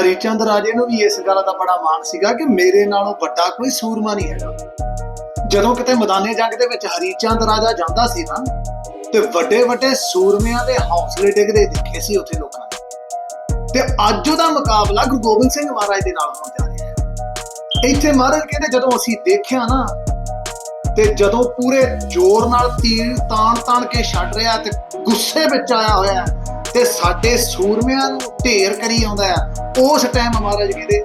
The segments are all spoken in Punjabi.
ਹਰੀਚੰਦ ਰਾਜੇ ਨੂੰ ਵੀ ਇਸ ਗੱਲ ਦਾ ਬੜਾ ਮਾਣ ਸੀਗਾ ਕਿ ਮੇਰੇ ਨਾਲੋਂ ਵੱਡਾ ਕੋਈ ਸੂਰਮਾ ਨਹੀਂ ਹੈਗਾ। ਜਦੋਂ ਕਿਤੇ ਮੈਦਾਨੇ ਜੰਗ ਦੇ ਵਿੱਚ ਹਰੀਚੰਦ ਰਾਜਾ ਜਾਂਦਾ ਸੀ ਨਾ, ਤੇ ਵੱਡੇ ਵੱਡੇ ਸੂਰਮਿਆਂ ਦੇ ਹੌਸਲੇ ਡਿੱਗਦੇ ਦੇਖੇ ਸੀ ਉੱਥੇ ਲੋਕਾਂ ਨੇ। ਤੇ ਅੱਜ ਉਹਦਾ ਮੁਕਾਬਲਾ ਗੁਰੂ ਗੋਬਿੰਦ ਸਿੰਘ ਮਹਾਰਾਜ ਦੇ ਨਾਲ ਹੋਣ ਜਾ ਰਿਹਾ ਹੈ। ਇੱਥੇ ਮਹਾਰਾਜ ਕਹਿੰਦੇ, ਜਦੋਂ ਅਸੀਂ ਦੇਖਿਆ ਨਾ, ਤੇ ਜਦੋਂ ਪੂਰੇ ਜ਼ੋਰ ਨਾਲ ਤੀਰ ਤਾਣ ਤਾਣ ਕੇ ਛੱਡ ਰਿਹਾ ਤੇ ਗੁੱਸੇ ਵਿੱਚ ਆਇਆ ਹੋਇਆ ਤੇ ਸਾਡੇ ਸੂਰਮਿਆਂ ਨੂੰ ਢੇਰ ਕਰੀ ਆਉਂਦਾ ਹੈ। ਉਸ ਟਾਈਮ ਮਹਾਰਾਜ ਕਹਿੰਦੇ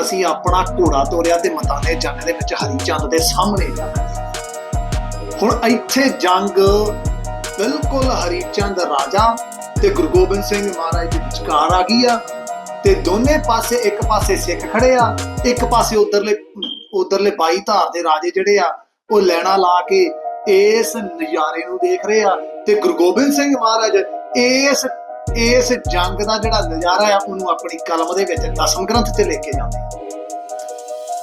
ਅਸੀਂ ਆਪਣਾ ਘੋੜਾ ਤੋਰਿਆ ਤੇ ਮਤਾਨੇ ਜੰਗ ਦੇ ਵਿੱਚ ਹਰੀ ਚੰਦ ਦੇ ਸਾਹਮਣੇ ਜਾਣਾ ਹੁਣ ਇੱਥੇ ਜੰਗ ਬਿਲਕੁਲ ਹਰੀ ਚੰਦ ਰਾਜਾ ਤੇ ਗੁਰੂ ਗੋਬਿੰਦ ਸਿੰਘ ਮਹਾਰਾਜ ਦੇ ਵਿਚਕਾਰ ਆ ਗਈ ਆ ਤੇ ਦੋਨੇ ਪਾਸੇ ਇੱਕ ਪਾਸੇ ਸਿੱਖ ਖੜੇ ਆ, ਇੱਕ ਪਾਸੇ ਉਧਰਲੇ ਉਧਰਲੇ ਬਾਈ ਧਾਰ ਦੇ ਰਾਜੇ ਜਿਹੜੇ ਆ, ਉਹ ਲੈਣਾ ਲਾ ਕੇ ਇਸ ਨਜ਼ਾਰੇ ਨੂੰ ਦੇਖ ਰਹੇ ਆ ਤੇ ਗੁਰੂ ਗੋਬਿੰਦ ਸਿੰਘ ਮਹਾਰਾਜ ਇਸ ਇਸ ਜੰਗ ਦਾ ਜਿਹੜਾ ਨਜ਼ਾਰਾ ਆ, ਉਹਨੂੰ ਆਪਣੀ ਕਲਮ ਦੇ ਵਿੱਚ ਦਸਮ ਗ੍ਰੰਥ ਤੇ ਲੈ ਕੇ ਜਾਂਦੇ ਆ।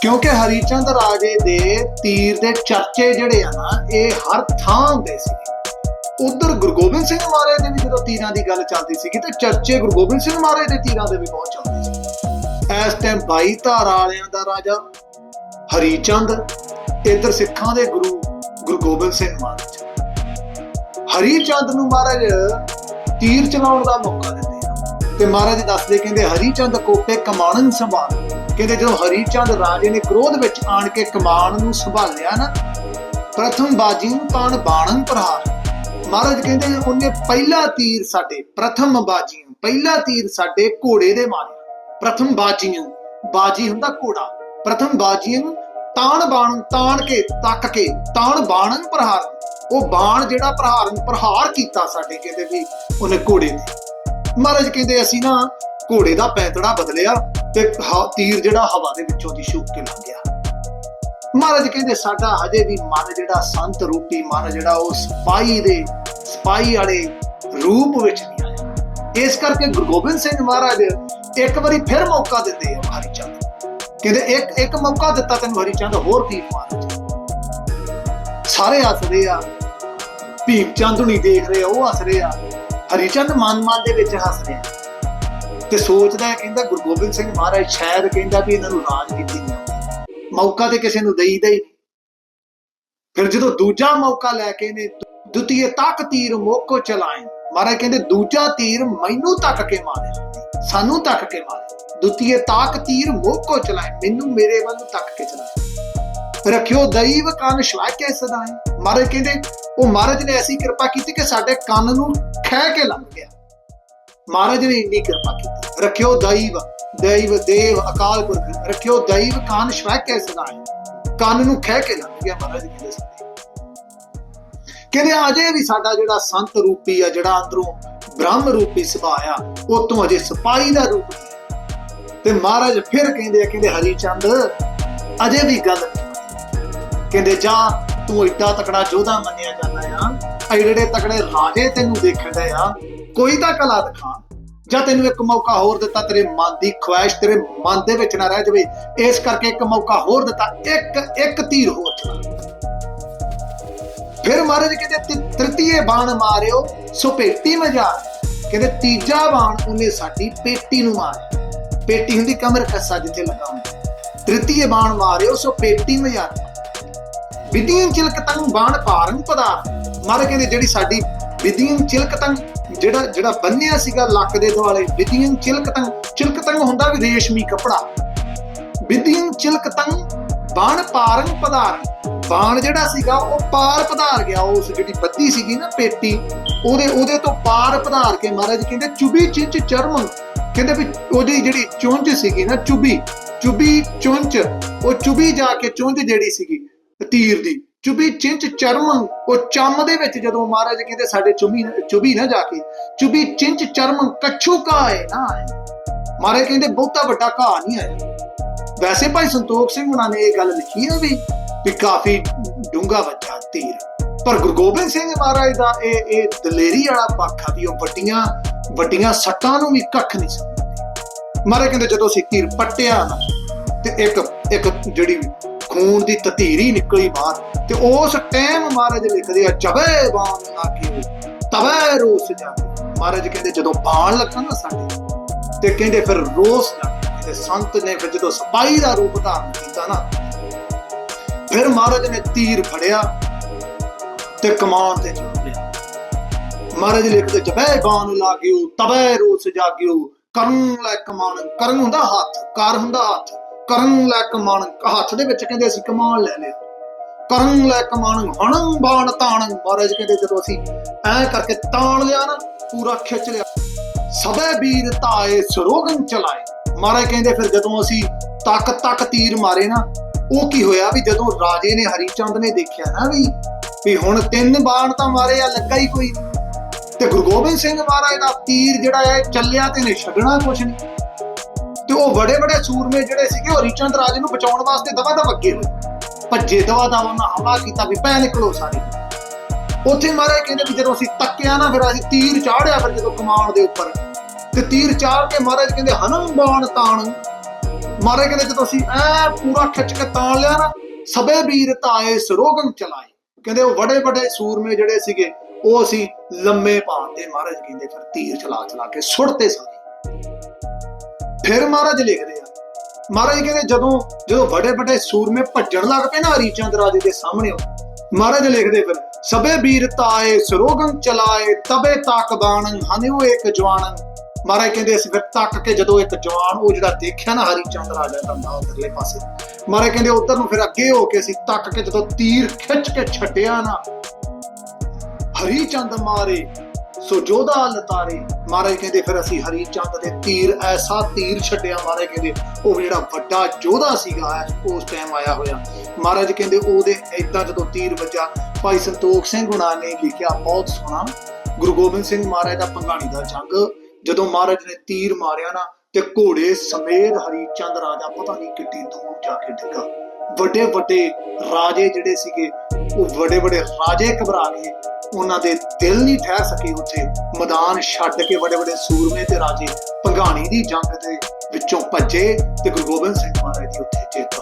ਕਿਉਂਕਿ ਹਰੀਚੰਦ ਰਾਜੇ ਦੇ ਤੀਰ ਦੇ ਚਰਚੇ ਜਿਹੜੇ ਆ ਨਾ, ਇਹ ਹਰ ਥਾਂ ਹੁੰਦੇ ਸੀ। ਉਧਰ ਗੁਰੂ ਗੋਬਿੰਦ ਸਿੰਘ ਮਹਾਰਾਜ ਦੇ ਵੀ ਜਦੋਂ ਤੀਰਾਂ ਦੀ ਗੱਲ ਚੱਲਦੀ ਸੀਗੀ, ਤੇ ਚਰਚੇ ਗੁਰੂ ਗੋਬਿੰਦ ਸਿੰਘ ਮਹਾਰਾਜ ਦੇ ਤੀਰਾਂ ਦੇ ਵੀ ਬਹੁਤ ਚੱਲਦੇ ਸੀ। ਇਸ ਟਾਈਮ ਬਾਈ ਧਾਰ ਵਾਲਿਆਂ ਦਾ ਰਾਜਾ, ਹਰੀਚੰਦ, ਇਧਰ ਸਿੱਖਾਂ ਦੇ ਗੁਰੂ ਗੁਰੂ ਗੋਬਿੰਦ ਸਿੰਘ ਮਹਾਰਾਜ ਹਰੀ ਚੰਦ ਨੂੰ ਮਹਾਰਾਜ ਤੀਰ ਚਲਾਉਣ ਦਾ ਮੌਕਾ ਦਿੰਦੇ ਆ। ਤੇ ਮਹਾਰਾਜ ਦੱਸਦੇ ਕਹਿੰਦੇ ਹਰੀ ਚੰਦ ਕੋਟੇ ਕਮਾਨਨ ਸੰਭਾਲ। ਕਹਿੰਦੇ ਜਦੋਂ ਹਰੀ ਚੰਦ ਰਾਜੇ ਨੇ ਕ੍ਰੋਧ ਵਿੱਚ ਆਣ ਕੇ ਕਮਾਨ ਨੂੰ ਸੰਭਾਲਿਆ ਨਾ, ਪ੍ਰਥਮ ਬਾਜੀ ਨੂੰ ਤਾਣ ਬਾਣਨ ਪ੍ਰਹਾਰ। ਮਹਾਰਾਜ ਕਹਿੰਦੇ, ਉਹਨੇ ਪਹਿਲਾ ਤੀਰ ਸਾਡੇ, ਪ੍ਰਥਮ ਬਾਜੀ ਪਹਿਲਾ ਤੀਰ ਸਾਡੇ ਘੋੜੇ ਦੇ ਮਾਰਿਆ ਪ੍ਰਥਮ ਬਾਜੀ ਨੂੰ ਬਾਜੀ ਹੁੰਦਾ ਘੋੜਾ। ਪ੍ਰਥਮ ਬਾਜੀ ਨੂੰ ਤਾਣ ਬਾਣ ਤਾਣ ਕੇ, ਤੱਕ ਕੇ, ਤਾਣ ਬਾਣਨ ਪ੍ਰਹਾਰ ਉਹ ਬਾਣ ਜਿਹੜਾ ਪ੍ਰਹਾਰਨ ਪ੍ਰਹਾਰ ਕੀਤਾ ਸਾਡੇ ਕਹਿੰਦੇ ਵੀ ਉਹਨੇ ਘੋੜੇ ਤੇ ਮਹਾਰਾਜ ਕਹਿੰਦੇ ਅਸੀਂ ਨਾ ਘੋੜੇ ਦਾ ਪੈਂਤੜਾ ਬਦਲਿਆ ਤੇ ਹ- ਤੀਰ ਜਿਹੜਾ ਹਵਾ ਦੇ ਵਿੱਚੋਂ ਦੀ ਛੂਕ ਕੇ ਲੰਘ ਗਿਆ। ਮਹਾਰਾਜ ਕਹਿੰਦੇ ਸਾਡਾ ਹਜੇ ਵੀ ਮਨ ਜਿਹੜਾ ਸੰਤ ਰੂਪੀ ਮਨ ਜਿਹੜਾ ਉਹ ਸਪਾਈ ਦੇ, ਸਪਾਈ ਵਾਲੇ ਰੂਪ ਵਿੱਚ ਨਹੀਂ ਆਇਆ। ਇਸ ਕਰਕੇ ਗੁਰੂ ਗੋਬਿੰਦ ਸਿੰਘ ਮਹਾਰਾਜ ਇੱਕ ਵਾਰੀ ਫਿਰ ਮੌਕਾ ਦਿੰਦੇ ਆ ਹਰੀ ਚੰਦ। ਕਹਿੰਦੇ ਇੱਕ ਇੱਕ ਮੌਕਾ ਦਿੱਤਾ ਤੈਨੂੰ ਹਰੀ ਚੰਦ, ਹੋਰ ਤੀਰ ਮਾਰ ਸਾਰੇ ਹੱਸਦੇ ਆ। ਭੀਮ ਚੰਦ ਹੁਣੀ ਦੇਖ ਰਹੇ ਉਹ ਹੱਸ ਰਹੇ ਆ। ਹਰੀਚੰਦ ਮਨ ਮਨ ਦੇ ਵਿੱਚ ਹੱਸ ਰਿਹਾ। ਤੇ ਸੋਚਦਾ ਹੈ, ਕਹਿੰਦਾ ਗੁਰੂ ਗੋਬਿੰਦ ਸਿੰਘ ਮਹਾਰਾਜ ਸ਼ਾਇਦ ਕਹਿੰਦਾ ਵੀ ਇਹਨਾਂ ਨੂੰ ਰਾਜਨੀਤੀ ਨਹੀਂ ਆਉਂਦੀ ਮੌਕਾ ਤੇ ਕਿਸੇ ਨੂੰ ਦੇਈਦਾ ਹੀ ਫਿਰ ਜਦੋਂ ਦੂਜਾ ਮੌਕਾ ਲੈ ਕੇ ਨੇ ਦੁਤੀਏ ਤੱਕ ਤੀਰ ਮੋਕੋ ਚਲਾਏ। ਮਹਾਰਾਜ ਕਹਿੰਦੇ, ਦੂਜਾ ਤੀਰ ਮੈਨੂੰ ਤੱਕ ਕੇ ਮਾਰਿਆ। ਸਾਨੂੰ ਤੱਕ ਕੇ ਮਾਰਿਆ ਦੁਤੀਏ ਤਾਕ ਤੀਰ ਮੋਕੋ ਚਲਾਏ, ਮੈਨੂੰ ਮੇਰੇ ਵੱਲ ਤੱਕ ਕੇ ਚਲਾਏ। ਰੱਖਿਓ ਦੈਵ ਕੰਨ ਸ਼ਵਾਕੇ ਸਦਾਏ। ਮਹਾਰਾਜ ਕਹਿੰਦੇ, ਉਹ ਮਹਾਰਾਜ ਨੇ ਐਸੀ ਕਿਰਪਾ ਕੀਤੀ ਕਿ ਸਾਡੇ ਕੰਨ ਨੂੰ ਖਹਿ ਕੇ ਲੰਘ ਗਿਆ। ਮਹਾਰਾਜ ਨੇ ਇੰਨੀ ਕਿਰਪਾ ਕੀਤੀ। ਰੱਖਿਓ ਦੈਵ ਦੈਵ ਦੇਵ ਅਕਾਲ ਪੁਰਖ। ਰੱਖਿਓ ਦੈਵ ਕੰਨ ਸ਼ਵਾਕੇ ਸਦਾਏ। ਕੰਨ ਨੂੰ ਖਹਿ ਕੇ ਲੰਘ ਗਿਆ ਮਹਾਰਾਜ ਕਹਿੰਦੇ ਕਹਿੰਦੇ, ਅਜੇ ਵੀ ਸਾਡਾ ਜਿਹੜਾ ਸੰਤ ਰੂਪੀ ਆ, ਜਿਹੜਾ ਅੰਦਰੋਂ ਬ੍ਰਹਮ ਰੂਪੀ ਸੁਭਾਅ ਆ ਅਜੇ ਸਿਪਾਹੀ ਦਾ ਰੂਪ ਤੇ ਮਹਾਰਾਜ ਫਿਰ ਕਹਿੰਦੇ ਆ, ਕਹਿੰਦੇ ਹਰੀ ਚੰਦ ਅਜੇ ਵੀ ਗੱਲ ਕਹਿੰਦੇ, ਜਾ, ਤੂੰ ਏਡਾ ਤਕੜਾ ਯੋਧਾ ਮੰਨਿਆ ਜਾਂਦਾ ਆ ਐਡੇ ਤਕੜੇ ਰਾਜੇ ਤੈਨੂੰ ਦੇਖਣ ਆ। ਕੋਈ ਤਾਂ ਕਲਾ ਦਿਖਾ, ਜਾਂ ਤੈਨੂੰ ਇੱਕ ਮੌਕਾ ਹੋਰ ਦਿੱਤਾ, ਤੇਰੇ ਮਨ ਦੀ ਖੁਆਇਸ਼ ਤੇਰੇ ਮਨ ਦੇ ਵਿੱਚ ਨਾ ਰਹਿ ਜਾਵੇ। ਇਸ ਕਰਕੇ ਇੱਕ ਮੌਕਾ ਹੋਰ ਦਿੱਤਾ, ਇੱਕ ਇੱਕ ਤੀਰ ਹੋਰ ਚਲਾ ਫਿਰ ਮਹਾਰਾਜ ਕਹਿੰਦੇ ਤ੍ਰਿਤੀਏ ਬਾਣ ਮਾਰਿਓ, ਸੁਪੇਟੀ ਮਜਾ ਕਹਿੰਦੇ ਤੀਜਾ ਬਾਣ ਉਹਨੇ ਸਾਡੀ ਪੇਟੀ ਨੂੰ ਮਾਰਿਆ। ਪੇਟੀ ਹੁੰਦੀ ਕਮਰ ਕੱਸਾ ਜਿੱਥੇ ਲੱਗਾ ਹੁੰਦਾ ਤ੍ਰਿਤੀਏ ਬਾਣ ਮਾਰਿਓ, ਸੋ ਪੇਟੀ ਮਜਾ ਵਿਧੀਨ ਚਿਲਕਤੰ ਬਾਣ ਭਾਰੰ ਪਦਾਰ ਮਹਾਰਾਜ ਕਹਿੰਦੇ ਜਿਹੜੀ ਸਾਡੀ ਵਿਧੀਨ ਚਿਲਕਤੰ ਜਿਹੜਾ ਜਿਹੜਾ ਬੰਨਿਆ ਸੀਗਾ ਲੱਕ ਦੇ ਦੁਆਲੇ ਵਿਧੀਨ ਚਿਲਕਤੰ ਚਿਲਕਤੰ ਹੁੰਦਾ ਵੀ ਰੇਸ਼ਮੀ ਕਪੜਾ। ਚਿਲਕ ਤੰਗ ਬਾਣ ਪਾਰੰ ਪਦਾਰਥ। ਬਾਣ ਜਿਹੜਾ ਸੀਗਾ, ਉਹ ਪਾਰ ਪਧਾਰ ਗਿਆ, ਉਸ ਜਿਹੜੀ ਬੱਤੀ ਸੀਗੀ ਨਾ ਪੇਟੀ, ਉਹਦੇ ਉਹਦੇ ਤੋਂ ਪਾਰ ਪਧਾਰ ਕੇ ਮਹਾਰਾਜ ਕਹਿੰਦੇ, ਚੁਬੀ ਚਿੰਚ ਚਰਮ ਕਹਿੰਦੇ ਵੀ ਉਹਦੀ ਜਿਹੜੀ ਚੁੰਝ ਸੀਗੀ ਨਾ, ਚੁਬੀ ਚੁਬੀ ਚੁੰਝ, ਉਹ ਚੁਬੀ ਜਾ ਕੇ ਚੁੰਝ ਜਿਹੜੀ ਸੀਗੀ, ਤੀਰ ਦੀ, ਚੁਬੀ ਚਿੰਚ ਚਰਮ ਉਹ ਚੰਮ ਦੇ ਵਿੱਚ ਜਦੋਂ ਮਹਾਰਾਜ ਕਹਿੰਦੇ, ਸਾਡੇ ਚੁਬੀ ਚੁਬੀ ਨਾ ਜਾ ਕੇ, ਚੁਬੀ ਚਿੰਚ ਚਰਮ ਕੱਛੂ ਕਾਏ ਨਾ ਆਏ ਮਹਾਰਾਜ ਕਹਿੰਦੇ, ਬਹੁਤਾ ਵੱਡਾ ਘਾਹ ਨਹੀਂ ਆਇਆ ਵੈਸੇ ਭਾਈ ਸੰਤੋਖ ਸਿੰਘ ਉਹਨਾਂ ਨੇ ਇਹ ਗੱਲ ਲਿਖੀ ਹੈ ਵੀ ਵੀ ਕਾਫੀ ਡੂੰਗਾ ਵੱਜਾ ਤੀਰ। ਪਰ ਗੁਰੂ ਗੋਬਿੰਦ ਸਿੰਘ ਮਹਾਰਾਜ ਦਾ ਇਹ ਇਹ ਦਲੇਰੀ ਵਾਲਾ ਪੱਖ ਆ ਵੀ ਉਹ ਵੱਡੀਆਂ ਵੱਡੀਆਂ ਸੱਟਾਂ ਨੂੰ ਵੀ ਕੱਖ ਨਹੀਂ ਸਮਝਦੇ। ਮਹਾਰਾਜ ਕਹਿੰਦੇ, ਜਦੋਂ ਅਸੀਂ ਤੀਰ ਪੱਟਿਆ ਨਾ, ਤੇ ਇੱਕ ਇੱਕ ਜਿਹੜੀ ਖੂਨ ਦੀ ਤਤੀਰੀ ਨਿਕਲੀ ਬਾਹਰ, ਤੇ ਉਸ ਟਾਈਮ ਮਹਾਰਾਜ ਲਿਖਦੇ ਆ, ਜਬੇ ਬਾਣ ਲਾਗੇ ਤਵੇ ਰੋਸ ਜਾ ਮਹਾਰਾਜ ਕਹਿੰਦੇ, ਜਦੋਂ ਬਾਣ ਲੱਗਾ ਨਾ ਸਾਡੇ ਤੇ ਕਹਿੰਦੇ ਫਿਰ ਰੋਸ ਲੱਗ ਤੇ ਸੰਤ ਨੇ ਫਿਰ ਜਦੋਂ ਸਿਪਾਹੀ ਦਾ ਰੂਪ ਧਾਰਨ ਕੀਤਾ ਨਾ ਫਿਰ ਮਹਾਰਾਜ ਨੇ ਤੀਰ ਫੜਿਆ ਤੇ ਕਮਾਨ ਤੇ ਚੜ ਲਿਆ। ਮਹਾਰਾਜ ਲਿਖਦੇ ਜਬੈ ਬਾਣ ਲਾਗਿਓ ਤਬੈ ਰੋਸ ਜਾਗਿਓ। ਕਰਨ ਲੈ ਕਮਾਨ, ਕਰਨ ਹੁੰਦਾ ਹੱਥ, ਕਰ ਹੁੰਦਾ ਹੱਥ। ਕਰਨ ਲੈ ਕਮਾਨ, ਹੱਥ ਦੇ ਵਿੱਚ ਕਹਿੰਦੇ ਅਸੀਂ ਕਮਾਨ ਲੈ ਲਿਆ। ਕਰਨ ਲੈ ਕਮਾਨ, ਹਣੰ ਬਾਣ ਤਾਣ। ਮਹਾਰਾਜ ਕਹਿੰਦੇ ਜਦੋਂ ਅਸੀਂ ਐ ਕਰਕੇ ਤਾਣ ਲਿਆ ਨਾ, ਪੂਰਾ ਖਿੱਚ ਲਿਆ। ਸਭੇ ਵੀਰ ਤਾਏ ਸਰੋਗਨ ਚਲਾਏ। ਮਹਾਰਾਜ ਕਹਿੰਦੇ ਫਿਰ ਜਦੋਂ ਅਸੀਂ ਤੱਕ ਤੱਕ ਤੀਰ ਮਾਰੇ ਨਾ ਉਹ ਕੀ ਹੋਇਆ ਵੀ ਜਦੋਂ ਰਾਜੇ ਨੇ ਹਰੀਚੰਦ ਨੇ ਦੇਖਿਆ ਨਾ ਵੀ ਵੀ ਹੁਣ ਤਿੰਨ ਬਾਣ ਤਾਂ ਮਾਰੇ ਆ, ਲੱਗਾ ਹੀ ਕੋਈ ਤੇ ਗੁਰੂ ਗੋਬਿੰਦ ਸਿੰਘ ਮਹਾਰਾਜ ਦਾ ਤੀਰ ਜਿਹੜਾ ਹੈ, ਚੱਲਿਆ ਤੇ ਨੇ ਛੱਡਣਾ ਕੁਛ ਨਹੀਂ। ਤੇ ਉਹ ਬੜੇ ਬੜੇ ਸੂਰਮੇ ਜਿਹੜੇ ਸੀਗੇ ਹਰੀਚੰਦ ਰਾਜੇ ਨੂੰ ਬਚਾਉਣ ਵਾਸਤੇ ਦਵਾ ਦਵ ਅੱਗੇ ਹੋਏ। ਭੱਜੇ ਦਵਾ ਦਵਾ ਉਹਨਾਂ ਹਮਲਾ ਕੀਤਾ ਵੀ ਪੈ ਨਿਕਲੋ ਸਾਰੇ। ਉੱਥੇ ਮਹਾਰਾਜ ਕਹਿੰਦੇ ਵੀ ਜਦੋਂ ਅਸੀਂ ਤੱਕਿਆ ਨਾ, ਫਿਰ ਅਸੀਂ ਤੀਰ ਚਾੜਿਆ ਫਿਰ ਜਦੋਂ ਕਮਾਨ ਦੇ ਉੱਪਰ। ਤੇ ਤੀਰ ਚਾੜ ਕੇ ਮਹਾਰਾਜ ਕਹਿੰਦੇ ਹਨੰ ਬਾਣ ਤਾਣ। ਮਹਾਰਾਜ ਕਹਿੰਦੇ ਜਦੋਂ ਅਸੀਂ ਐ ਪੂਰਾ ਖਿੱਚ ਕੇ ਤਾਣ ਲਿਆ ਨਾ। ਸਭੇ ਵੀਰ ਤਾਏ ਸਰੋਗਨ ਚਲਾਏ। ਕਹਿੰਦੇ ਉਹ ਵੱਡੇ ਵੱਡੇ ਸੂਰਮੇ ਜਿਹੜੇ ਸੀਗੇ, ਉਹ ਅਸੀਂ ਲੰਮੇ ਪਾਤੇ ਮਹਾਰਾਜ ਕਹਿੰਦੇ ਫਿਰ ਤੀਰ ਚਲਾ ਚਲਾ ਕੇ ਸੁੱਟਤੇ ਸਾਰੇ। ਫਿਰ ਮਹਾਰਾਜ ਲਿਖਦੇ ਆ, ਮਹਾਰਾਜ ਕਹਿੰਦੇ ਜਦੋਂ ਜਦੋਂ ਬੜੇ ਵੱਡੇ ਸੂਰਮੇ ਭੱਜਣ ਲੱਗ ਪਏ ਨਾ ਹਰੀਚੰਦ ਰਾਜੇ ਦੇ ਸਾਹਮਣੇ ਮਹਾਰਾਜ ਲਿਖਦੇ ਫਿਰ, ਸਭੇ ਵੀਰ ਤਾਏ ਸਰੋਗਨ ਚਲਾਏ, ਤਬੇ ਤੱਕ ਬਾਣਨ ਹਨਿਓ ਇੱਕ ਜਵਾਨਨ ਮਹਾਰਾਜ ਕਹਿੰਦੇ ਅਸੀਂ ਫਿਰ ਤੱਕ ਕੇ ਜਦੋਂ ਇੱਕ ਜਵਾਨ ਉਹ ਜਿਹੜਾ ਦੇਖਿਆ ਨਾ ਹਰੀ ਚੰਦ ਰਾਜਾ ਦਾ ਨਾ ਉਧਰਲੇ ਪਾਸੇ, ਮਹਾਰਾਜ ਕਹਿੰਦੇ ਉਧਰ ਨੂੰ ਫਿਰ ਅੱਗੇ ਹੋ ਕੇ ਅਸੀਂ ਤੱਕ ਕੇ ਜਦੋਂ ਤੀਰ ਖਿੱਚ ਕੇ ਛੱਡਿਆ ਨਾ, ਹਰੀ ਚੰਦ ਮਾਰੇ, ਸੋ ਜੋਧਾ ਲਤਾਰੇ ਮਹਾਰਾਜ ਕਹਿੰਦੇ ਫਿਰ ਅਸੀਂ ਹਰੀ ਚੰਦ ਦੇ ਤੀਰ, ਐਸਾ ਤੀਰ ਛੱਡਿਆ ਮਹਾਰਾਜ ਕਹਿੰਦੇ, ਉਹ ਜਿਹੜਾ ਵੱਡਾ ਜੋਧਾ ਸੀਗਾ ਉਸ ਟਾਈਮ ਆਇਆ ਹੋਇਆ। ਮਹਾਰਾਜ ਕਹਿੰਦੇ ਉਹਦੇ ਏਦਾਂ ਜਦੋਂ ਤੀਰ ਵੱਜਾ, ਭਾਈ ਸੰਤੋਖ ਸਿੰਘ ਹੁਣਾ ਨੇ ਲਿਖਿਆ ਬਹੁਤ ਸੋਹਣਾ, ਗੁਰੂ ਗੋਬਿੰਦ ਸਿੰਘ ਮਹਾਰਾਜ ਦਾ ਪੰਗਾਣੀ ਦਾ ਜੰਗ ਜਦੋਂ ਮਹਾਰਾਜ ਨੇ ਤੀਰ ਮਾਰਿਆ ਨਾ ਤੇ ਘੋੜੇ ਸਮੇਤ ਹਰੀ ਚੰਦ ਰਾਜਾ ਪਤਾ ਨਹੀਂ ਕਿੱਡੀ ਦੂਰ ਜਾ ਕੇ ਡਿੱਗਾ। ਵੱਡੇ ਵੱਡੇ ਰਾਜੇ ਜਿਹੜੇ ਸੀਗੇ, ਉਹ ਵੱਡੇ ਵੱਡੇ ਰਾਜੇ ਘਬਰਾ ਗਏ। ਉਹਨਾਂ ਦੇ ਦਿਲ ਨਹੀਂ ਠਹਿਰ ਸਕੇ ਉੱਥੇ। ਮੈਦਾਨ ਛੱਡ ਕੇ ਵੱਡੇ ਵੱਡੇ ਸੂਰਮੇ ਤੇ ਰਾਜੇ ਭੰਗਾਣੀ ਦੀ ਜੰਗ ਦੇ ਵਿੱਚੋਂ ਭੱਜੇ ਤੇ ਗੁਰੂ ਗੋਬਿੰਦ ਸਿੰਘ ਮਹਾਰਾਜ ਦੀ ਉੱਥੇ ਜਿੱਤ